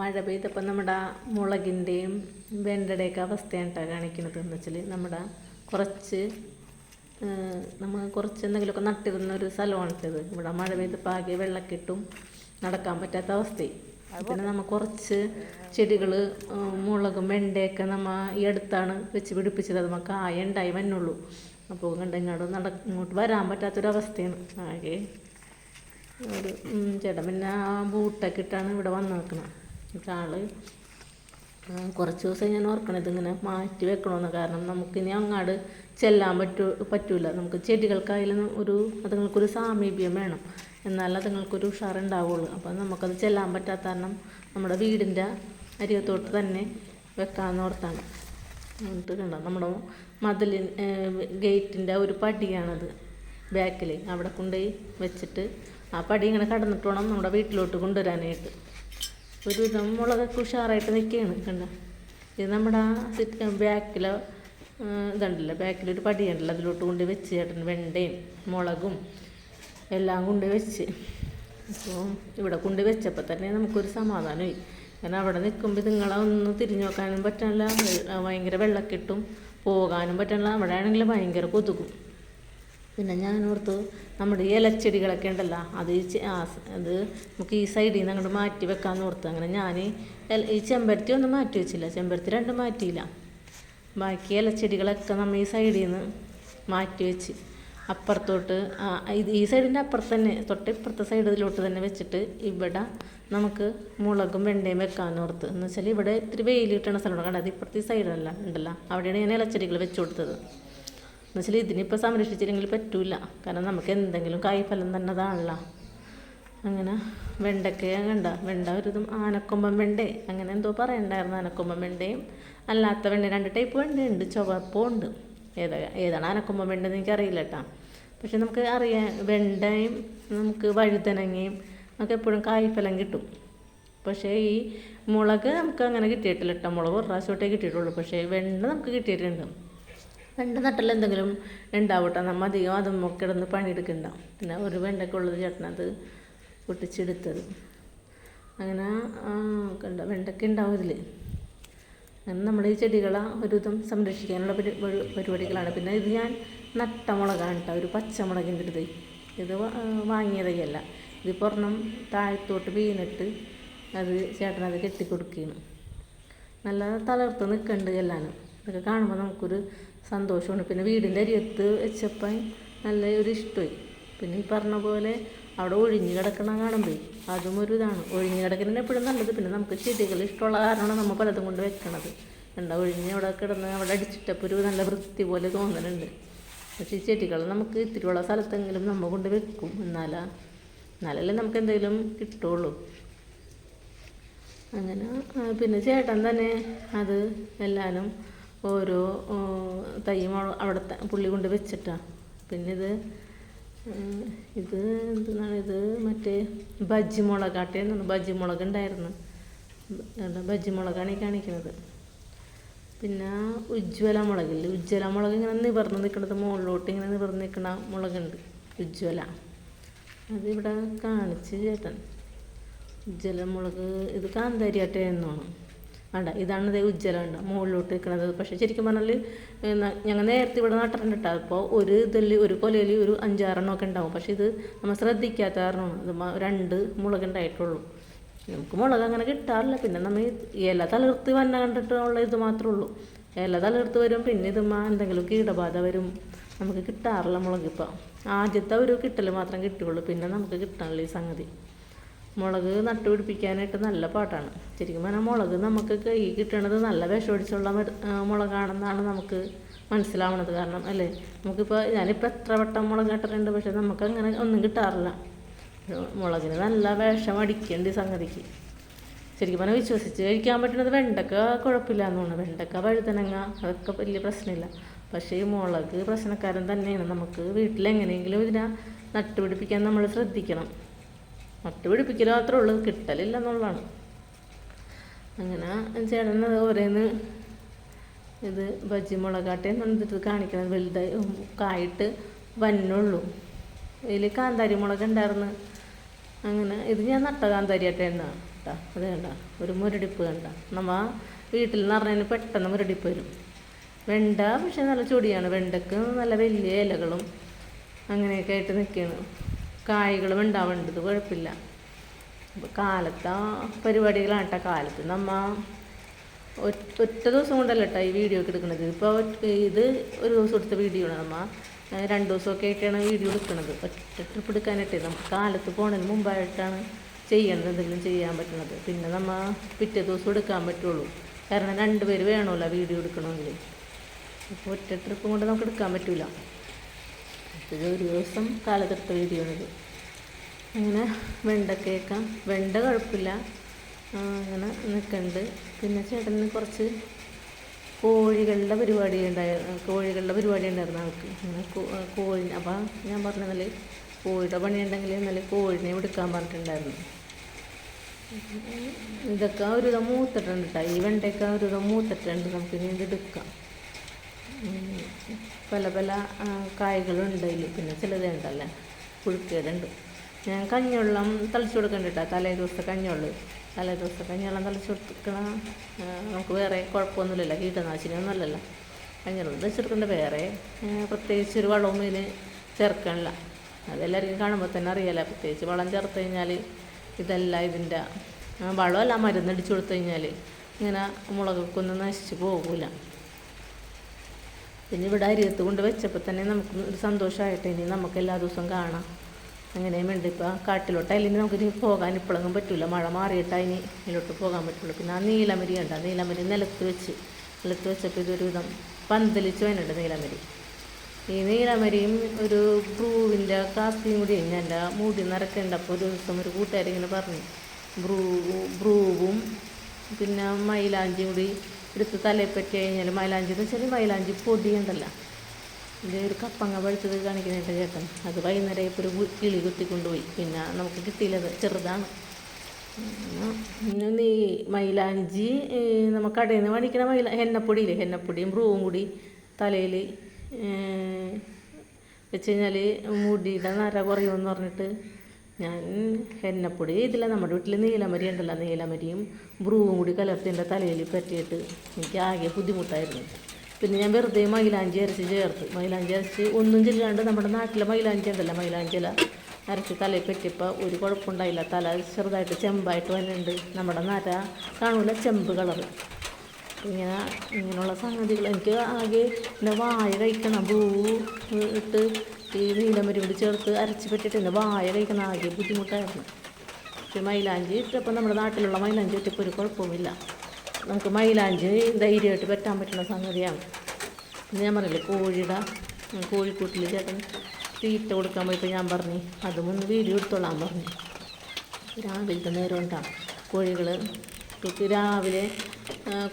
മഴ പെയ്തപ്പോൾ നമ്മുടെ മുളകിന്റെയും വെണ്ടയുടെയൊക്കെ അവസ്ഥയാണ് കാണിക്കുന്നത് എന്ന് വെച്ചാൽ നമ്മുടെ കുറച്ച് നമ്മൾ കുറച്ച് എന്തെങ്കിലുമൊക്കെ നട്ടിരുന്ന ഒരു സ്ഥലമാണിത് ഇവിടെ മഴ പെയ്തപ്പോൾ ആകെ വെള്ളക്കെട്ടും നടക്കാൻ പറ്റാത്ത അവസ്ഥയും പിന്നെ നമ്മൾ കുറച്ച് ചെടികൾ മുളകും വെണ്ടയൊക്കെ നമ്മൾ ഈ അടുത്താണ് വെച്ച് പിടിപ്പിച്ചത്. അത് നമുക്ക് ആയ ഉണ്ടായി വന്നുള്ളൂ. അപ്പോൾ കണ്ട് ഇങ്ങോട്ട് നട ഇങ്ങോട്ട് വരാൻ പറ്റാത്തൊരവസ്ഥയാണ് ആകെ ഒരു ചേട്ടൻ പിന്നെ ആ ബൂട്ടൊക്കെ ഇട്ടാണ് ഇവിടെ വന്നു നിൽക്കുന്നത് ആ, കുറച്ച് ദിവസം ഞാൻ ഓർക്കണത് ഇങ്ങനെ മാറ്റി വെക്കണമെന്ന് കാരണം നമുക്കിനി അങ്ങാട് ചെല്ലാൻ പറ്റൂ പറ്റൂല. നമുക്ക് ചെടികൾക്കായാലും ഒരു അതുങ്ങൾക്കൊരു സാമീപ്യം വേണം. എന്നാൽ അതുങ്ങൾക്കൊരു ഉഷാറുണ്ടാവുള്ളൂ. അപ്പം നമുക്കത് ചെല്ലാൻ പറ്റാത്ത കാരണം നമ്മുടെ വീടിന്റെ അരികത്തോട്ട് തന്നെ വെക്കാമെന്ന് ഓർത്താണ്. എന്നിട്ട് കണ്ടോ നമ്മുടെ മതിലിൻ ഗേറ്റിന്റെ ഒരു പടിയാണത് ബാക്കിൽ അവിടെ കൊണ്ടുപോയി വെച്ചിട്ട് ആ പടി ഇങ്ങനെ കടന്നിട്ട് വേണം നമ്മുടെ വീട്ടിലോട്ട് കൊണ്ടുവരാനായിട്ട്. ഒരുവിധം മുളകൊക്കെ ഉഷാറായിട്ട് നിൽക്കുകയാണ് കണ്ട? ഇത് നമ്മുടെ ആ സിറ്റ് ബാക്കിലെ ഇതുണ്ടല്ലോ ബാക്കിലൊരു പടിയുണ്ടല്ലോ അതിലോട്ട് കൊണ്ട് വെച്ച് ചേട്ടൻ വെണ്ടയും മുളകും എല്ലാം കൊണ്ട് വെച്ച്. അപ്പോൾ ഇവിടെ കൊണ്ട് വെച്ചപ്പോൾ തന്നെ നമുക്കൊരു സമാധാനമായി. കാരണം അവിടെ നിൽക്കുമ്പോൾ നിങ്ങളെ ഒന്ന് തിരിഞ്ഞു നോക്കാനും പറ്റാനില്ല ഭയങ്കര വെള്ളക്കെട്ടും പോകാനും പറ്റാനില്ല അവിടെ ആണെങ്കിൽ ഭയങ്കര കൊതുകും. പിന്നെ ഞാൻ ഓർത്തു നമ്മുടെ ഈ ഇലച്ചെടികളൊക്കെ ഉണ്ടല്ലോ അത് ഈ അത് നമുക്ക് ഈ സൈഡിൽ നിന്ന് അങ്ങോട്ട് മാറ്റി വെക്കാമെന്ന് ഓർത്തു. അങ്ങനെ ഞാൻ ഈ ചെമ്പരത്തി ഒന്നും മാറ്റി വെച്ചില്ല ചെമ്പരത്തി രണ്ടും മാറ്റിയില്ല. ബാക്കി ഇലച്ചെടികളൊക്കെ നമ്മൾ ഈ സൈഡിൽ നിന്ന് മാറ്റി വെച്ച് അപ്പുറത്തോട്ട് ഇത് ഈ സൈഡിന്റെ അപ്പുറത്ത് തന്നെ തൊട്ട് ഇപ്പുറത്തെ സൈഡിലോട്ട് തന്നെ വെച്ചിട്ട് ഇവിടെ നമുക്ക് മുളകും വെണ്ടയും വെക്കാമെന്ന് ഓർത്ത്. എന്ന് വെച്ചാൽ ഇവിടെ ഇത്തിരി വെയിൽ കിട്ടുന്ന സ്ഥലമാണ് കണ്ടത് ഇപ്പുറത്തെ ഈ സൈഡല്ല ഉണ്ടല്ലോ. അവിടെയാണ് ഞാൻ ഇലച്ചെടികൾ വെച്ച് കൊടുത്തത്. എന്നുവെച്ചാൽ ഇതിനിപ്പോൾ സംരക്ഷിച്ചില്ലെങ്കിൽ പറ്റില്ല കാരണം നമുക്ക് എന്തെങ്കിലും കായ്ഫലം തന്നെ അതാണല്ലോ അങ്ങനെ വെണ്ടയ്ക്ക കണ്ട. വെണ്ട ഒരു ഇതും ആനക്കൊമ്പൻ വെണ്ടേ. അങ്ങനെ എന്തോ പറയണ്ടായിരുന്നു ആനക്കൊമ്പൻ വെണ്ടയും അല്ലാത്ത വെണ്ട രണ്ട് ടൈപ്പ് വെണ്ടയുണ്ട്. ചുവപ്പും ഉണ്ട്. ഏതാ ഏതാണ് ആനക്കൊമ്പൻ വെണ്ടെന്ന് എനിക്കറിയില്ല കേട്ടോ പക്ഷെ നമുക്ക് അറിയാം വെണ്ടയും നമുക്ക് വഴുതനങ്ങയും നമുക്ക് എപ്പോഴും കായ്ഫലം കിട്ടും. പക്ഷേ ഈ മുളക് നമുക്ക് അങ്ങനെ കിട്ടിയിട്ടില്ല കേട്ടോ മുളക് ഒരു പ്രാവശ്യമോട്ടേ കിട്ടിയിട്ടുള്ളൂ. പക്ഷേ വെണ്ട നമുക്ക് കിട്ടിയിട്ടുണ്ട്. വെണ്ട നട്ടിൽ എന്തെങ്കിലും ഉണ്ടാവട്ടെ നമ്മൾ അധികം അതും കിടന്ന് പണിയെടുക്കണ്ട. പിന്നെ ഒരു വെണ്ടയ്ക്ക് ഉള്ളത് ചേട്ടനത് പൊട്ടിച്ചെടുത്തത്. അങ്ങനെ കണ്ട? വെണ്ടയ്ക്ക ഉണ്ടാവും അങ്ങനെ നമ്മുടെ ഈ ചെടികളെ ഒരുവിധം സംരക്ഷിക്കാനുള്ള പരി പരി- പരിപാടികളാണ്. പിന്നെ ഇത് ഞാൻ നട്ട മുളകാണ് കേട്ടോ ഒരു പച്ചമുളകിന്റെ അടുത്ത് ഇത് വാ- ആ, വാങ്ങിയ തൈയല്ല ഇത് പുറം താഴത്തോട്ട് വീണിട്ട് അത് ചേട്ടനത് കെട്ടിക്കൊടുക്കുകയാണ് നല്ല തളർത്ത് നിൽക്കുന്നുണ്ട് എല്ലാവരും ഇതൊക്കെ കാണുമ്പോൾ നമുക്കൊരു സന്തോഷമാണ് പിന്നെ വീടിന്റെ അരിയത്ത് വെച്ചപ്പോൾ നല്ല ഒരു ഇഷ്ടമായി. പിന്നെ ഈ പറഞ്ഞ പോലെ അവിടെ ഒഴിഞ്ഞു കിടക്കണ കാണുമ്പോൾ അതും ഒരു ഇതാണ്. ഒഴിഞ്ഞു കിടക്കുന്നതിന് എപ്പോഴും നല്ലത്. പിന്നെ നമുക്ക് ചെടികൾ ഇഷ്ടമുള്ള കാരണമാണ് നമ്മൾ പലതും കൊണ്ട് വെക്കണത്. എന്താ ഒഴിഞ്ഞ് അവിടെ കിടന്ന് അവിടെ അടിച്ചിട്ടപ്പോൾ ഒരു നല്ല വൃത്തി പോലെ തോന്നലുണ്ട്. പക്ഷേ ഈ ചെടികൾ നമുക്ക് ഇത്തിരിയുള്ള സ്ഥലത്തെങ്കിലും നമ്മൾ കൊണ്ട് വെക്കും. എന്നാലാ എന്നാലല്ലേ നമുക്ക് എന്തെങ്കിലും കിട്ടുള്ളൂ. അങ്ങനെ പിന്നെ ചേട്ടൻ തന്നെ അത് എല്ലാനും ഓരോ തൈയും അവിടുത്തെ പുള്ളി കൊണ്ട് വെച്ചിട്ടാണ് പിന്നെ ഇത് ഇത് എന്താണ് ഇത്? മറ്റേ ബജ്ജി മുളകാട്ടേന്നാണ് ബജ്ജി മുളക് ഉണ്ടായിരുന്നു. ബജ്ജി മുളകാണ് ഈ കാണിക്കുന്നത്. പിന്നെ ഉജ്ജ്വല മുളകില്ല ഉജ്ജ്വല മുളക് ഇങ്ങനെ നിവർന്ന് നിൽക്കുന്നത് മുകളിലോട്ട് ഇങ്ങനെ നിവർന്ന് നിൽക്കുന്ന മുളകുണ്ട്. ഉജ്ജ്വല. അതിവിടെ കാണിച്ച് ചേട്ടൻ. ഉജ്ജ്വല മുളക് ഇത് കാന്താരി എന്നാണ്. വേണ്ട ഇതാണ് ഇതേ ഉജ്ജ്വല ഉണ്ട് മുകളിലോട്ട് നിൽക്കുന്നത് പക്ഷേ ശരിക്കും പറഞ്ഞാൽ ഞങ്ങൾ നേരത്തെ ഇവിടെ നട്ടിട്ടുണ്ട് അപ്പോൾ ഒരു ഇതിൽ ഒരു കൊലയിൽ ഒരു അഞ്ചാറെണ്ണം ഒക്കെ ഉണ്ടാവും. പക്ഷേ ഇത് നമ്മൾ ശ്രദ്ധിക്കാത്ത കാരണമാണ്. ഇത് രണ്ട് മുളക് ഉണ്ടായിട്ടുള്ളൂ. നമുക്ക് മുളക് അങ്ങനെ കിട്ടാറില്ല. പിന്നെ നമ്മൾ ഇല തളിർത്ത് വന്ന കണ്ടിട്ടുള്ള ഇത് മാത്രമേ ഉള്ളൂ. ഇല തളിർത്ത് വരും. പിന്നെ ഇത് മാ എന്തെങ്കിലും കീടബാധ വരും. നമുക്ക് കിട്ടാറില്ല മുളക് ഇപ്പം. ആദ്യത്തെ ഒരു കിട്ടൽ മാത്രം കിട്ടുകയുള്ളൂ പിന്നെ നമുക്ക് കിട്ടാനുള്ള ഈ സംഗതി. മുളക് നട്ടുപിടിപ്പിക്കാനായിട്ട് നല്ല പാട്ടാണ്. ശരിക്കും പറഞ്ഞാൽ മുളക് നമുക്ക് കൈ കിട്ടണത് നല്ല വിഷമടിച്ചുള്ള മുളകാണെന്നാണ് നമുക്ക് മനസ്സിലാവണത്. കാരണം അല്ലേ? നമുക്കിപ്പോൾ ഞാനിപ്പോൾ എത്ര വട്ടം മുളക് നട്ടിട്ടുണ്ട് പക്ഷെ നമുക്ക് അങ്ങനെ ഒന്നും കിട്ടാറില്ല. മുളകിന് നല്ല വിഷം അടിക്കേണ്ട സംഗതിക്ക്. ശരിക്കും പറഞ്ഞാൽ വിശ്വസിച്ച് കഴിക്കാൻ പറ്റുന്നത് വെണ്ടക്ക കുഴപ്പമില്ല എന്ന് തോന്നുന്നു. വെണ്ടക്ക വഴുതനങ്ങ അതൊക്കെ വലിയ പ്രശ്നമില്ല. പക്ഷേ ഈ മുളക് പ്രശ്നക്കാരൻ തന്നെയാണ്. നമുക്ക് വീട്ടിലെങ്ങനെയെങ്കിലും ഇതിനെ നട്ടുപിടിപ്പിക്കാൻ നമ്മൾ ശ്രദ്ധിക്കണം. നട്ടുപിടിപ്പിക്കൽ മാത്രമേ ഉള്ളൂ കിട്ടലില്ല എന്നുള്ളതാണ് അങ്ങനെ ചേട്ടൻ അത് ഇത് ബജി മുളകാട്ടേന്ന് പറഞ്ഞിട്ട് കാണിക്കുന്നത് വലുതായി കായിട്ട് വന്നുള്ളൂ ഇതിൽ കാന്താരി മുളക് ഉണ്ടായിരുന്നു. അങ്ങനെ ഇത് ഞാൻ നട്ട കാന്താരി ആട്ടേന്നാണ് കേട്ടോ അത് കണ്ട ഒരു മുരടിപ്പ് കണ്ട. നമ്മ വീട്ടിൽ നിന്ന് പറഞ്ഞതിന് പെട്ടെന്ന് മുരടിപ്പ് വരും. വെണ്ട പക്ഷേ നല്ല ചൊടിയാണ്. വെണ്ടക്ക് നല്ല വലിയ ഇലകളും അങ്ങനെയൊക്കെ ആയിട്ട് നിൽക്കുകയാണ് കായ്കളും ഉണ്ടാവേണ്ടത് കുഴപ്പമില്ല. കാലത്ത പരിപാടികളാണ് കേട്ടോ കാലത്ത്. നമ്മ ഒറ്റ ദിവസം കൊണ്ടല്ല കേട്ടോ ഈ വീഡിയോ ഒക്കെ എടുക്കുന്നത് ഇപ്പോൾ ഇത് ഒരു ദിവസം എടുത്ത വീഡിയോ ആണ് നമ്മ രണ്ട് ദിവസമൊക്കെ ആയിട്ടാണ് വീഡിയോ എടുക്കുന്നത് ഒറ്റ ട്രിപ്പ് എടുക്കാനായിട്ട് നമുക്ക് കാലത്ത് പോണതിന് മുമ്പായിട്ടാണ് ചെയ്യേണ്ടത് എന്തെങ്കിലും ചെയ്യാൻ പറ്റുന്നത്. പിന്നെ നമ്മൾ പിറ്റേ ദിവസം എടുക്കാൻ പറ്റുള്ളൂ. കാരണം രണ്ട് വേണമല്ലോ വീഡിയോ എടുക്കണമെങ്കിൽ. അപ്പോൾ ഒറ്റ ട്രിപ്പ് കൊണ്ട് നമുക്ക് എടുക്കാൻ പറ്റില്ല ഇത് ഒരു ദിവസം കാലത്തെടുത്ത വീഡിയോ ആണിത് അങ്ങനെ വെണ്ടക്കേക്ക വെണ്ട കുഴപ്പമില്ല. അങ്ങനെ നിൽക്കുന്നുണ്ട് പിന്നെ ചേട്ടന് കുറച്ച് കോഴികളുടെ പരിപാടി ഉണ്ടായിരുന്നു കോഴികളുടെ പരിപാടി ഉണ്ടായിരുന്നു ആൾക്ക്. അങ്ങനെ കോഴി അപ്പം ഞാൻ പറഞ്ഞതിൽ കോഴിയുടെ പണി ഉണ്ടെങ്കിൽ ഇന്നലെ കോഴിനെ എടുക്കാൻ പറഞ്ഞിട്ടുണ്ടായിരുന്നു. ഇതൊക്കെ ഒരു വിധം മൂത്തിട്ടുണ്ട് കേട്ടോ ഈ വെണ്ടയൊക്കെ ഒരു വിധം മൂത്തിട്ടുണ്ട്. നമുക്ക് ഇനി എടുക്കാം. പല പല കായ്കളുണ്ട് അതിൽ പിന്നെ ചിലത് ഉണ്ടല്ലേ? പുഴുക്കേടുണ്ട്. ഞാൻ കഞ്ഞിവെള്ളം തളിച്ചു കൊടുക്കണ്ട തലേ ദിവസത്തെ കഞ്ഞിവെള്ളം. തലേ ദിവസത്തെ കഞ്ഞിവെള്ളം തളിച്ചു കൊടുക്കണ. നമുക്ക് വേറെ കുഴപ്പമൊന്നുമില്ലല്ലോ. കീടനാശിനിയൊന്നും അല്ലല്ലോ. കഞ്ഞിവെള്ളം തളിച്ചു കൊടുക്കേണ്ട. വേറെ പ്രത്യേകിച്ച് ഒരു വളവും ഇതിന് ചേർക്കണില്ല അതെല്ലാവർക്കും കാണുമ്പോൾ തന്നെ അറിയാലോ. പ്രത്യേകിച്ച് വളം ചേർത്ത് കഴിഞ്ഞാൽ ഇതല്ല ഇതിന്റെ വളമല്ല. മരുന്ന് അടിച്ചു കൊടുത്തു കഴിഞ്ഞാൽ ഇങ്ങനെ മുളകൊക്കെ ഒന്നും നശിച്ച് പോകില്ല പിന്നെ ഇവിടെ അരിയത്ത് കൊണ്ട് വെച്ചപ്പോൾ തന്നെ നമുക്ക് ഒരു സന്തോഷമായിട്ട് ഇനി നമുക്ക് എല്ലാ ദിവസവും കാണാം. അങ്ങനെ ഉണ്ട്. ഇപ്പോൾ കാട്ടിലോട്ട് അല്ലെങ്കിൽ നമുക്ക് ഇനി പോകാൻ ഇപ്പോഴൊന്നും പറ്റില്ല മഴ മാറിയിട്ടാണ് ഇനി ഇതിലോട്ട് പോകാൻ പറ്റുള്ളൂ. പിന്നെ ആ നീലമരി ഉണ്ട് ആ നീലമരി നിലത്ത് വെച്ച് നിലത്ത് വെച്ചപ്പോൾ ഇതൊരു വിധം പന്തലിച്ച് വരുന്നുണ്ട് നീലമരി. ഈ നീലമരിയും ഒരു ബ്രൂവിന്റെ കാപ്പിയും കൂടി എന്റെ മൂടി നിറക്കേണ്ടപ്പോൾ ഒരു ദിവസം ഒരു കൂട്ടുകാരിങ്ങനെ പറഞ്ഞു. ബ്രൂ ബ്രൂവും പിന്നെ മൈലാഞ്ചിയും കൂടി എടുത്ത് തലയിൽ പറ്റി കഴിഞ്ഞാൽ മൈലാഞ്ചി എന്ന് വെച്ചാൽ മൈലാഞ്ചി പൊടി ഉണ്ടല്ലോ ഇത് ഒരു കപ്പങ്ങ പഴുത്തത് കാണിക്കുന്നുണ്ട് ചേട്ടൻ. അത് വൈകുന്നേരം ഇപ്പോൾ ഒരു കിളി കുത്തിക്കൊണ്ടുപോയി. പിന്നെ നമുക്ക് കിട്ടിയില്ലത് ചെറുതാണ്. നീ മൈലാഞ്ചി നമുക്ക് കടയിൽ നിന്ന് മേടിക്കണ മൈല ഹെന്നപ്പൊടിയില്ലേ? ഹെന്നപ്പൊടിയും ബ്രൂവും കൂടി തലയിൽ വെച്ച് കഴിഞ്ഞാൽ മുടിയുടെ നര കുറയുമെന്ന് പറഞ്ഞിട്ട് ഞാൻ എണ്ണപ്പൊടി ചെയ്തില്ല നമ്മുടെ വീട്ടിൽ നീലമരി ഉണ്ടല്ലോ നീലമരിയും ബ്രൂവും കൂടി കലർത്തി എന്റെ തലയിൽ പറ്റിയിട്ട് എനിക്ക് ആകെ ബുദ്ധിമുട്ടായിരുന്നു. പിന്നെ ഞാൻ വെറുതെ മൈലാഞ്ചി അരച്ച് ചേർത്ത്. മൈലാഞ്ചി അരച്ച് ഒന്നും ചെല്ലാണ്ട് നമ്മുടെ നാട്ടിലെ മൈലാഞ്ചി ഉണ്ടല്ലോ മൈലാഞ്ചില അരച്ച് തലയിൽ പറ്റിയപ്പോൾ ഒരു കുഴപ്പമുണ്ടായില്ല. തല ചെറുതായിട്ട് ചെമ്പായിട്ട് വന്നിട്ടുണ്ട്. നമ്മുടെ നര കാണൂല ചെമ്പ് കളറ് ഇങ്ങനെ ഇങ്ങനെയുള്ള സംഗതികൾ എനിക്ക് ആകെ എന്റെ വായ കഴിക്കണം പൂ ഇട്ട് ഈ നീലമരി കൂടി ചേർത്ത് അരച്ച് പറ്റിയിട്ട് എന്റെ വായ കഴിക്കുന്ന ആകെ ബുദ്ധിമുട്ടായിരുന്നു. പക്ഷെ മൈലാഞ്ചി ഇട്ടപ്പോൾ നമ്മുടെ നാട്ടിലുള്ള മൈലാഞ്ചി ഇട്ടപ്പോൾ ഒരു കുഴപ്പമില്ല നമുക്ക് മൈലാഞ്ചി ധൈര്യമായിട്ട് പറ്റാൻ പറ്റുന്ന സംഗതിയാണ്. ഞാൻ പറഞ്ഞില്ലേ കോഴിയുടെ കോഴിക്കൂട്ടിൽ ചേട്ടൻ തീറ്റ കൊടുക്കാൻ പോയപ്പോൾ ഞാൻ പറഞ്ഞു അതും ഒന്ന് വീഡിയോ എടുത്തോളാൻ പറഞ്ഞു. രാവിലത്തെ നേരം ഉണ്ടാവും കോഴികൾ രാവിലെ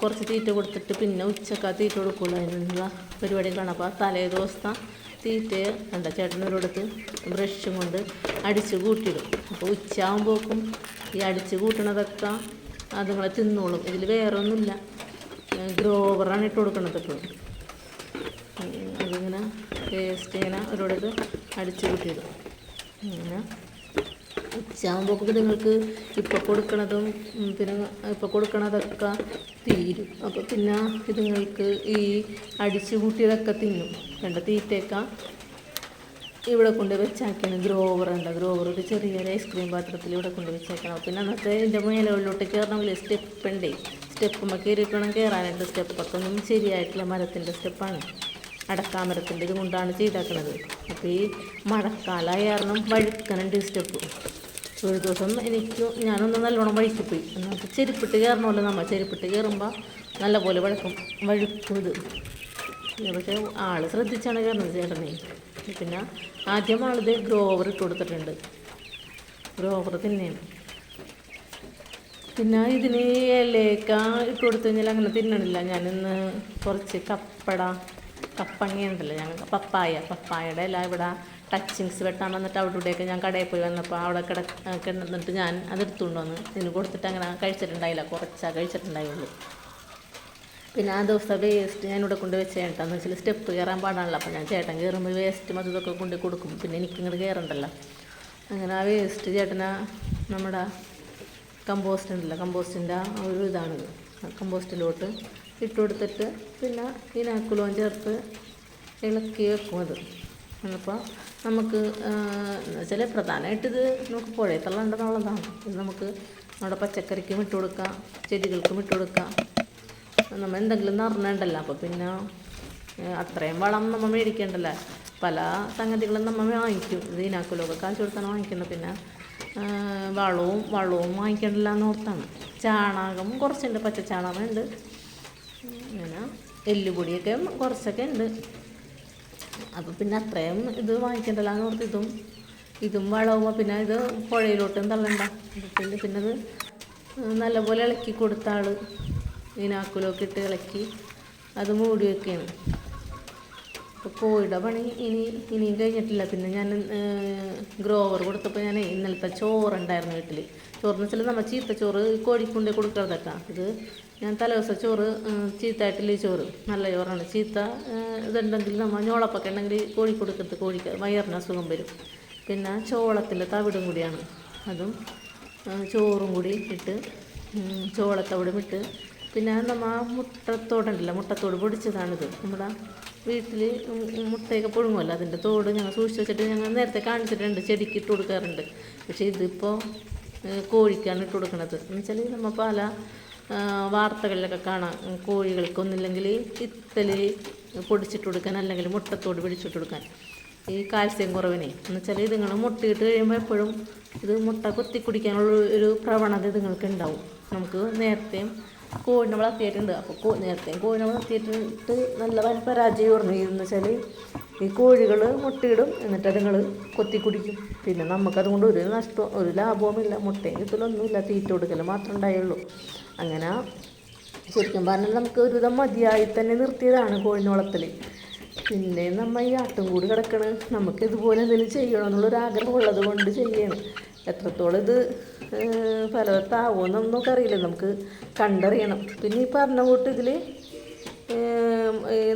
കുറച്ച് തീറ്റ കൊടുത്തിട്ട് പിന്നെ ഉച്ചക്ക തീറ്റ കൊടുക്കുള്ളൂ. അതിനുള്ള പരിപാടി കാണാം. അപ്പോൾ തലേ ദിവസത്തെ തീറ്റ കണ്ട ചേട്ടനൊരിടത്ത് ബ്രഷും കൊണ്ട് അടിച്ച് കൂട്ടിയിടും. അപ്പോൾ ഉച്ചയാകുമ്പോക്കും ഈ അടിച്ച് കൂട്ടണതൊക്കെ അതുങ്ങളെ തിന്നോളും. ഇതിൽ വേറെ ഒന്നുമില്ല ഗ്രോവറാണ് ഇട്ട് കൊടുക്കണത് ഇപ്പോഴും അതിങ്ങനെ പേസ്റ്റ് ഇങ്ങനെ ഒരിടത്ത് അടിച്ച് കൂട്ടിയിടും. അങ്ങനെ. ഉച്ചയാകുമ്പോൾ നിങ്ങൾക്ക് ഇപ്പോൾ കൊടുക്കണതും പിന്നെ ഇപ്പോൾ കൊടുക്കണതൊക്കെ തീരും. അപ്പോൾ പിന്നെ നിങ്ങൾക്ക് ഈ അടിച്ചു കൂട്ടിയതൊക്കെ തിന്നും. കണ്ട തീറ്റയൊക്കെ ഇവിടെ കൊണ്ട് വെച്ചാക്കിയാണ് ഗ്രോവർ ഉണ്ട്? ഗ്രോവർ ഒരു ചെറിയൊരു ഐസ്ക്രീം പാത്രത്തിൽ ഇവിടെ കൊണ്ട് വെച്ചേക്കണം. പിന്നെ അന്നത്തെ ഇതിന്റെ മേലോട്ട് കയറണമെങ്കിൽ സ്റ്റെപ്പ് ഉണ്ടേ. സ്റ്റെപ്പുമ്മ കയറിക്കണം കയറാനായിട്ട് സ്റ്റെപ്പൊക്കെ ഒന്നും ശരിയായിട്ടുള്ള മരത്തിന്റെ സ്റ്റെപ്പാണ് അടക്കാമരത്തിന്റെ ഇത് കൊണ്ടാണ് ചെയ്താക്കണത്. അപ്പോൾ ഈ മഴക്കാലമായ കാരണം വഴുക്കനുണ്ട് സ്റ്റെപ്പ് ഒരു ദിവസം എനിക്ക് ഞാനൊന്ന് നല്ലോണം വഴിക്ക് പോയി എന്നിട്ട് ചെരുപ്പിട്ട് കയറണമല്ലോ നമ്മൾ ചെരുപ്പിട്ട് കയറുമ്പോൾ നല്ലപോലെ വഴക്കും വഴുക്കും ഇത്. പക്ഷേ ആൾ ശ്രദ്ധിച്ചാണ് കയറുന്നത് ചേട്ടനെ. പിന്നെ ആദ്യം ആളിത് ഗ്രോവർ ഇട്ട് കൊടുത്തിട്ടുണ്ട്. ഗ്രോവർ തന്നെയാണ് പിന്നെ ഇതിന് ഇലയൊക്കെ ഇട്ട് കൊടുത്തു കഴിഞ്ഞാൽ അങ്ങനെ തിന്നണില്ല. ഞാനിന്ന് കുറച്ച് കപ്പട കപ്പങ്ങ ഉണ്ടല്ലോ ഞങ്ങൾ പപ്പായ പപ്പായയുടെ ഇല ഇവിടെ ടച്ചിങ്സ് വെട്ടാൻ വന്നിട്ട് അവിടെ ഇവിടെയൊക്കെ ഞാൻ കടയിൽ പോയി വന്നപ്പോൾ അവിടെ കിട കിടന്നിട്ട് ഞാൻ അതെടുത്തുകൊണ്ട് വന്ന് ഇതിന് കൊടുത്തിട്ട് അങ്ങനെ കഴിച്ചിട്ടുണ്ടായില്ല. കുറച്ചാ കഴിച്ചിട്ടുണ്ടായുള്ളൂ. പിന്നെ ആ ദിവസം വേസ്റ്റ് ഞാൻ ഇവിടെ കൊണ്ട് വെച്ച് ചേട്ടാന്ന് വെച്ചാൽ സ്റ്റെപ്പ് കയറാൻ പാടാണല്ലോ. അപ്പോൾ ഞാൻ ചേട്ടൻ കയറുമ്പോൾ വേസ്റ്റ് മതൊക്കെ കൊണ്ട് കൊടുക്കും. പിന്നെ എനിക്കിങ്ങോട്ട് കയറണ്ടല്ലോ. അങ്ങനെ ആ വേസ്റ്റ് ചേട്ടനാ നമ്മുടെ കമ്പോസ്റ്റ് ഉണ്ടല്ലോ. കമ്പോസ്റ്റിന്റെ ആ ഒരു ഇതാണിത് ആ കമ്പോസ്റ്റിലോട്ട് ഇട്ട് കൊടുത്തിട്ട് പിന്നെ ഈ നാക്കുലോൻ ചേർത്ത് ഇളക്കി വെക്കും അത്. അപ്പോൾ നമുക്ക് ചില പ്രധാനമായിട്ട് ഇത് നമുക്ക് പുഴയിൽ ഉണ്ടെന്നുള്ളതാണ്. ഇത് നമുക്ക് നമ്മുടെ പച്ചക്കറിക്കും ഇട്ട് കൊടുക്കാം ചെടികൾക്കും ഇട്ട് കൊടുക്കാം. നമ്മൾ എന്തെങ്കിലും നിറഞ്ഞുണ്ടല്ലോ അപ്പോൾ പിന്നെ അത്രയും വളം നമ്മൾ മേടിക്കേണ്ടല്ലോ? പല സംഗതികളും നമ്മൾ വാങ്ങിക്കും. ഇത് ഇനാക്കുലമൊക്കെ കാശ് കൊടുത്താണ് വാങ്ങിക്കുന്നത്. പിന്നെ വളവും വളവും വാങ്ങിക്കണ്ടല്ലോ എന്ന് ഓർത്താണ്. ചാണകം കുറച്ചുണ്ട് പച്ച ചാണകം ഉണ്ട് അങ്ങനെ എല്ലുപൊടിയൊക്കെ കുറച്ചൊക്കെ ഉണ്ട്. അപ്പോൾ പിന്നെ അത്രയും ഇത് വാങ്ങിക്കണ്ടല്ലോ എന്ന് ഓർത്ത് ഇതും ഇതും വളവുമ്പോൾ പിന്നെ ഇത് പുഴയിലോട്ടും തള്ളണ്ട. പിന്നെ പിന്നെ അത് നല്ലപോലെ ഇളക്കി കൊടുത്ത ആൾ ഇതിനാക്കുലൊക്കെ ഇട്ട് ഇളക്കി അത് മൂടി വെക്കുകയാണ് അപ്പോൾ കോഴിയുടെ പണി ഇനി ഇനിയും കഴിഞ്ഞിട്ടില്ല. പിന്നെ ഞാൻ ഗ്രോവർ കൊടുത്തപ്പോൾ ഞാൻ ഇന്നലത്തെ ചോറുണ്ടായിരുന്നു വീട്ടിൽ ചോറെന്ന് വെച്ചാൽ നമ്മൾ ചീത്തച്ചോറ് കോഴിക്കുണ്ടേ കൊടുക്കാറുണ്ടാക്കാം ഇത് ഞാൻ തലേദിവസം ചോറ് ചീത്തയായിട്ടില്ല ചോറ്? നല്ല ചോറാണ്. ചീത്ത ഇതുണ്ടെങ്കിൽ നമ്മൾ ഞോളപ്പൊക്കെ ഉണ്ടെങ്കിൽ കോഴി കൊടുക്കരുത് കോഴിക്ക് വയറിന് അസുഖം വരും. പിന്നെ ചോളത്തിന്റെ തവിടും കൂടിയാണ്. അതും ചോറും കൂടി ഇട്ട് ചോളത്തവിടും ഇട്ട്. പിന്നെ നമ്മ മുട്ടത്തോടുണ്ടല്ലോ മുട്ടത്തോട് പൊടിച്ചതാണിത്. നമ്മുടെ വീട്ടിൽ മുട്ടയൊക്കെ പുഴുങ്ങുമല്ലോ അതിന്റെ തോട് ഞങ്ങൾ സൂക്ഷിച്ച് വെച്ചിട്ട് ഞങ്ങൾ നേരത്തെ കാണിച്ചിട്ടുണ്ട് ചെടിക്ക് ഇട്ട് കൊടുക്കാറുണ്ട്. പക്ഷേ ഇതിപ്പോൾ കോഴിക്കാണ് ഇട്ട് കൊടുക്കുന്നത് എന്ന് വെച്ചാൽ നമ്മൾ പല വാർത്തകളിലൊക്കെ കാണാം. കോഴികൾക്കൊന്നില്ലെങ്കിൽ ഇത്തൽ പൊടിച്ചിട്ട് കൊടുക്കാൻ അല്ലെങ്കിൽ മുട്ടത്തോട് പിടിച്ചിട്ട് കൊടുക്കാൻ. ഈ കാൽസ്യം കുറവിനെ. എന്ന് വെച്ചാൽ ഇതുങ്ങൾ മുട്ടയിട്ട് കഴിയുമ്പോൾ എപ്പോഴും ഇത് മുട്ട കൊത്തി കുടിക്കാനുള്ള ഒരു പ്രവണത ഇതുങ്ങൾക്ക് ഉണ്ടാവും. നമുക്ക് നേരത്തെയും കോഴിനെ വളർത്തിയിട്ടുണ്ട് അപ്പോൾ നേരത്തെയും കോഴിനെ വളർത്തിയിട്ടിട്ട് നല്ല പരാജയം പറഞ്ഞു എന്ന് വെച്ചാൽ ഈ കോഴികൾ മുട്ടയിടും എന്നിട്ട് അതുങ്ങൾ കൊത്തി കുടിക്കും. പിന്നെ നമുക്കതുകൊണ്ട് ഒരു നഷ്ടവും ഒരു ലാഭവുമില്ല മുട്ടയും കിട്ടലൊന്നുമില്ല തീറ്റ കൊടുക്കൽ മാത്രം ഉണ്ടായുള്ളൂ. അങ്ങനെ ശരിക്കും പറഞ്ഞാൽ നമുക്ക് ഒരുവിധം മതിയായി തന്നെ നിർത്തിയതാണ് കോഴിനെ വളർത്തൽ പിന്നെ നമ്മൾ ഈ ആട്ടും കൂടി കിടക്കണ്. നമുക്ക് ഇതുപോലെ എന്തെങ്കിലും ചെയ്യണം എന്നുള്ളൊരു ആഗ്രഹം ഉള്ളത് കൊണ്ട് ചെയ്യണം. എത്രത്തോളം ഇത് ഫലവത്താവുമെന്നൊന്നും നമുക്ക് അറിയില്ല നമുക്ക് കണ്ടറിയണം. പിന്നെ ഈ പറഞ്ഞ കൂട്ട് ഇതിൽ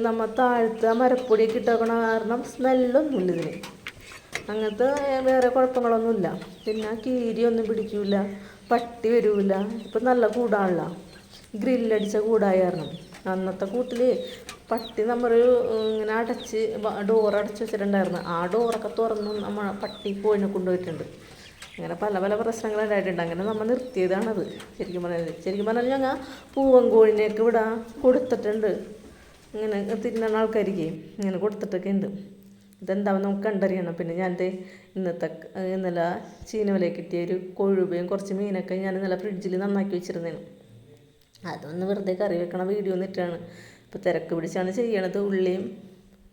നമ്മൾ താഴത്തെ മരപ്പൊടിയൊക്കെ ഇട്ടേക്കണ കാരണം സ്മെല്ലൊന്നുമില്ല ഇതിന്. അങ്ങനത്തെ വേറെ കുഴപ്പങ്ങളൊന്നുമില്ല. പിന്നെ കീരിയൊന്നും പിടിക്കൂല പട്ടി വരൂല ഇപ്പം നല്ല കൂടാണല്ല. ഗ്രില്ലടിച്ച കൂടായിരുന്നു അന്നത്തെ കൂട്ടിൽ പട്ടി നമ്മളൊരു ഉം, ഇങ്ങനെ അടച്ച് ഡോർ അടച്ച് വെച്ചിട്ടുണ്ടായിരുന്നു. ആ ഡോറൊക്കെ തുറന്ന് നമ്മൾ പട്ടി കോഴിനെ കൊണ്ടുപോയിട്ടുണ്ട്. അങ്ങനെ പല പല പ്രശ്നങ്ങൾ ഉണ്ടായിട്ടുണ്ട് അങ്ങനെ നമ്മൾ നിർത്തിയതാണത്. ശരിക്കും പറഞ്ഞാൽ ശരിക്കും പറഞ്ഞാൽ ഞങ്ങൾ പൂവൻ കോഴിനെയൊക്കെ ഇവിടെ കൊടുത്തിട്ടുണ്ട്. ഇങ്ങനെ തിന്നണ ആൾക്കാർക്ക് ഇങ്ങനെ കൊടുത്തിട്ടൊക്കെ ഉണ്ട്. ഇതെന്താവും നമുക്ക് കണ്ടറിയണം. പിന്നെ ഞാൻ എന്റെ ഇന്നത്തെ ഇന്നലെ ചീനവല കിട്ടിയ ഒരു കൊഴുപയും കുറച്ച് മീനൊക്കെ ഞാൻ ഇന്നലെ ഫ്രിഡ്ജിൽ നന്നാക്കി വെച്ചിരുന്നേനു. അതൊന്ന് വെറുതെ കറി വെക്കണ വീഡിയോ എന്നിട്ടാണ് ഇപ്പോൾ തിരക്ക് പിടിച്ചാണ് ചെയ്യണത്. ഉള്ളിയും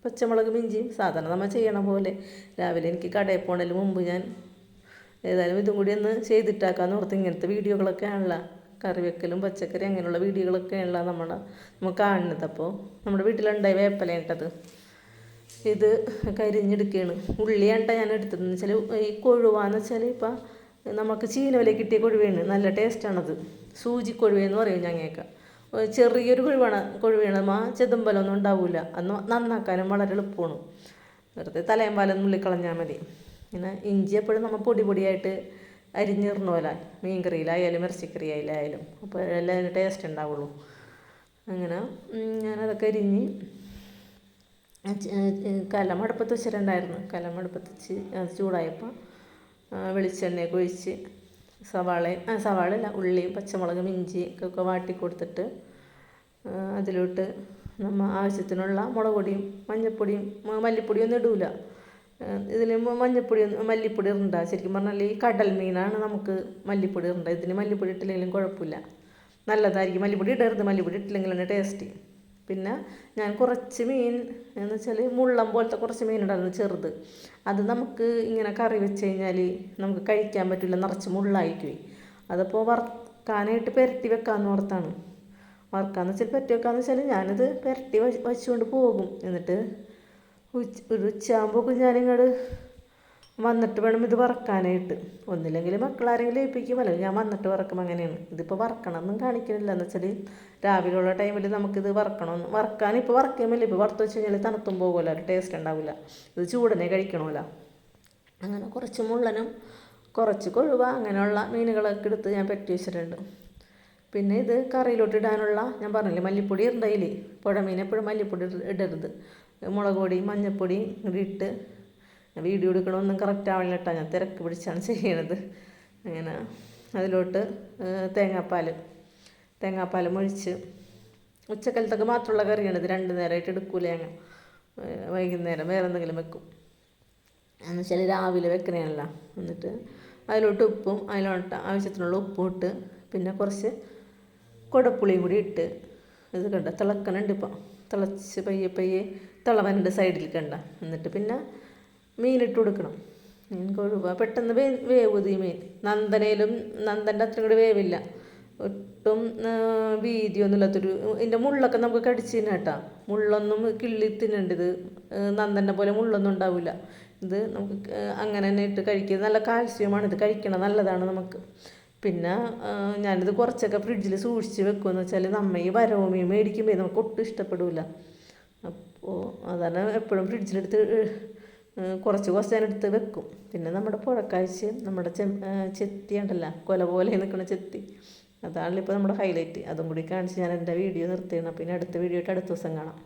പച്ചമുളക് ഇഞ്ചിയും സാധാരണ നമ്മൾ ചെയ്യണ പോലെ. രാവിലെ എനിക്ക് കടയിൽ പോണതിന് മുമ്പ് ഞാൻ ഏതായാലും ഇതും കൂടി ഒന്ന് ചെയ്തിട്ടാക്കാന്ന് ഓർത്ത് ഇങ്ങനത്തെ വീഡിയോകളൊക്കെ ആണല്ലോ. കറി വെക്കലും പച്ചക്കറി അങ്ങനെയുള്ള വീഡിയോകളൊക്കെ ആണല്ലോ നമ്മുടെ നമ്മൾ കാണുന്നത്. അപ്പോൾ നമ്മുടെ വീട്ടിലുണ്ടായി വേപ്പലയിട്ടത്. ഇത് കരിഞ്ഞെടുക്കുകയാണ് ഉള്ളിയാണ്ട ഞാൻ എടുത്തതെന്ന് വെച്ചാൽ ഈ കൊഴുവാന്ന് വെച്ചാൽ ഇപ്പം നമുക്ക് ചീനവല കിട്ടിയ കൊഴുവയാണ് നല്ല ടേസ്റ്റാണത് സൂചി കൊഴുവയെന്ന് പറയും ഞങ്ങൾക്ക് ചെറിയൊരു കൊഴുവാണ്. കൊഴുവയാണ്. ആ ചെതുമ്പലൊന്നും ഉണ്ടാവില്ല അന്ന് നന്നാക്കാനും വളരെ എളുപ്പമാണ്. വെറുതെ തലയും പാലൊന്നും ഉള്ളി കളഞ്ഞാൽ മതി. പിന്നെ ഇഞ്ചി എപ്പോഴും നമ്മൾ പൊടി പൊടിയായിട്ട് അരിഞ്ഞിടണ പോലെ മീൻ കറിയിലായാലും ഇറച്ചിക്കറി കറിയായാലും അപ്പോൾ എല്ലാം അതിന് ടേസ്റ്റ് ഉണ്ടാവുള്ളൂ അങ്ങനെ ഞാനതൊക്കെ അരിഞ്ഞ് കലം അടുപ്പത്ത് വെച്ചിട്ടുണ്ടായിരുന്നു. കലം അടുപ്പത്ത് വെച്ച് അത് ചൂടായപ്പോൾ വെളിച്ചെണ്ണയൊക്കെ ഒഴിച്ച് സവാളയും ആ സവാള അല്ല ഉള്ളിയും പച്ചമുളകും ഇഞ്ചി ഒക്കെ വാട്ടി കൊടുത്തിട്ട് അതിലോട്ട് നമ്മൾ ആവശ്യത്തിനുള്ള മുളക് പൊടിയും മഞ്ഞൾപ്പൊടിയും മല്ലിപ്പൊടിയും ഒന്നും ഇടൂല. ഇതിൽ മഞ്ഞപ്പൊടി മല്ലിപ്പൊടി ഇടണ്ട. ശരിക്കും പറഞ്ഞാൽ ഈ കടൽ മീനാണ് നമുക്ക് മല്ലിപ്പൊടി ഇടണ്ട. ഇതിന് മല്ലിപ്പൊടി ഇട്ടില്ലെങ്കിലും കുഴപ്പമില്ല. നല്ലതായിരിക്കും. മല്ലിപ്പൊടി ഇടരുത്. മല്ലിപ്പൊടി ഇട്ടില്ലെങ്കിലാണ് ടേസ്റ്റ് പിന്നെ ഞാൻ കുറച്ച് മീൻ എന്ന് വെച്ചാൽ മുള്ളം പോലത്തെ കുറച്ച് മീൻ ഉണ്ടായിരുന്നു ചെറുത്. അത് നമുക്ക് ഇങ്ങനെ കറി വെച്ച് കഴിഞ്ഞാൽ നമുക്ക് കഴിക്കാൻ പറ്റില്ല. നിറച്ച് മുള്ളായിക്കുവേ അതപ്പോൾ വറുക്കാനായിട്ട് പെരട്ടി വെക്കാമെന്ന് ഓർത്താണ്. വറുക്കാന്ന് വെച്ചാൽ പെരട്ടി വെക്കാന്ന് വെച്ചാൽ ഞാനിത് പെരട്ടി വച്ച് വച്ചുകൊണ്ട് പോകും. എന്നിട്ട് ഒരു ഉച്ചയാകുമ്പോൾ ഞാനിങ്ങോട്ട് വന്നിട്ട് വേണം ഇത് വറക്കാനായിട്ട്. ഒന്നില്ലെങ്കിൽ മക്കളാരെങ്കിലും ഏൽപ്പിക്കും അല്ലെങ്കിൽ ഞാൻ വന്നിട്ട് വറക്കും അങ്ങനെയാണ്. ഇതിപ്പോൾ വറക്കണമെന്നും കാണിക്കണില്ല. എന്ന് വെച്ചാൽ രാവിലെയുള്ള ടൈമിൽ നമുക്കിത് വറക്കണമെന്ന് വറക്കാൻ ഇപ്പോൾ വറക്കുമില്ല ഇപ്പോൾ വറുത്ത് വെച്ച് കഴിഞ്ഞാൽ തണുത്തും പോകുമല്ലോ ഒരു ടേസ്റ്റ് ഉണ്ടാവില്ല. ഇത് ചൂടനെ കഴിക്കണമല്ലോ. അങ്ങനെ കുറച്ച് മുള്ളനും കുറച്ച് കൊഴുവ അങ്ങനെയുള്ള മീനുകളൊക്കെ എടുത്ത് ഞാൻ പെറ്റി വെച്ചിട്ടുണ്ട്. പിന്നെ ഇത് കറിയിലോട്ട് ഇടാനുള്ള ഞാൻ പറഞ്ഞില്ലേ മല്ലിപ്പൊടി ഉണ്ടായില്ലേ പുഴമീൻ എപ്പോഴും മല്ലിപ്പൊടി ഇട- ഇടരുത്. മുളക് പൊടി മഞ്ഞൾപ്പൊടി ഇട്ട് വീഡിയോ എടുക്കണമൊന്നും കറക്റ്റ് ആവില്ല കേട്ടോ ഞാൻ തിരക്ക് പിടിച്ചാണ് ചെയ്യണത്. അങ്ങനെ അതിലോട്ട് തേങ്ങാപ്പാൽ തേങ്ങാപ്പാൽ മൊഴിച്ച് ഉച്ചക്കാലത്തൊക്കെ മാത്രമുള്ള കറിയാണ് ഇത്. രണ്ട് നേരമായിട്ട് എടുക്കൂല ഞങ്ങൾ. വൈകുന്നേരം വേറെ എന്തെങ്കിലും വെക്കും. എന്ന് വെച്ചാൽ രാവിലെ വെക്കണേനല്ല എന്നിട്ട് അതിലോട്ട് ഉപ്പും അതിലോട്ട് ആവശ്യത്തിനുള്ള ഉപ്പും ഇട്ട് പിന്നെ കുറച്ച് കുടപ്പുളിയും കൂടി ഇട്ട് ഇത് കണ്ട? തിളക്കണുണ്ട് ഇപ്പം. തിളച്ച് പയ്യെ പയ്യെ തിളവനുണ്ട് സൈഡിൽ കണ്ട. എന്നിട്ട് പിന്നെ മീനിട്ട് കൊടുക്കണം. മീൻ കൊഴുവ. പെട്ടെന്ന് വേ വേവുത് ഈ മീൻ. നന്ദനയിലും നന്ദന്റെ അത്രയും കൂടി വേവില്ല. ഒട്ടും വീതിയൊന്നും വീതിയൊന്നുമില്ലാത്തൊരു ഇതിന്റെ മുള്ളൊക്കെ നമുക്ക് കടിച്ച് തന്നെ കേട്ടോ. മുള്ളൊന്നും കിള്ളി തിന്നേണ്ടത് ഇത് നന്ദന്റെ പോലെ മുള്ളൊന്നും ഉണ്ടാവില്ല ഇത് നമുക്ക് അങ്ങനെ തന്നെ ഇട്ട് കഴിക്കുക. നല്ല കാൽസ്യമാണ്. ഇത് കഴിക്കണം നല്ലതാണ് നമുക്ക്. പിന്നെ ഞാനിത് കുറച്ചൊക്കെ ഫ്രിഡ്ജിൽ സൂക്ഷിച്ച് വെക്കുമെന്ന് വെച്ചാൽ നമ്മ ഈ വരവും മീൻ മേടിക്കുമ്പോൾ നമുക്ക് ഒട്ടും ഇഷ്ടപ്പെടില്ല അതാണ് എപ്പോഴും ഫ്രിഡ്ജിലെടുത്ത് കുറച്ച് കുറച്ച് ഞാൻ എടുത്ത് വെക്കും. പിന്നെ നമ്മുടെ പുഴക്കാഴ്ച നമ്മുടെ ചെ ചെത്തി ഉണ്ടല്ലോ കൊല പോലെ നിൽക്കുന്ന ചെത്തി. അതാണല്ലോ ഇപ്പോൾ നമ്മുടെ ഹൈലൈറ്റ് അതും കൂടി കാണിച്ച് ഞാൻ എന്റെ വീഡിയോ നിർത്തിയിരുന്നു പിന്നെ അടുത്ത വീഡിയോ ആയിട്ട് അടുത്ത ദിവസം കാണാം.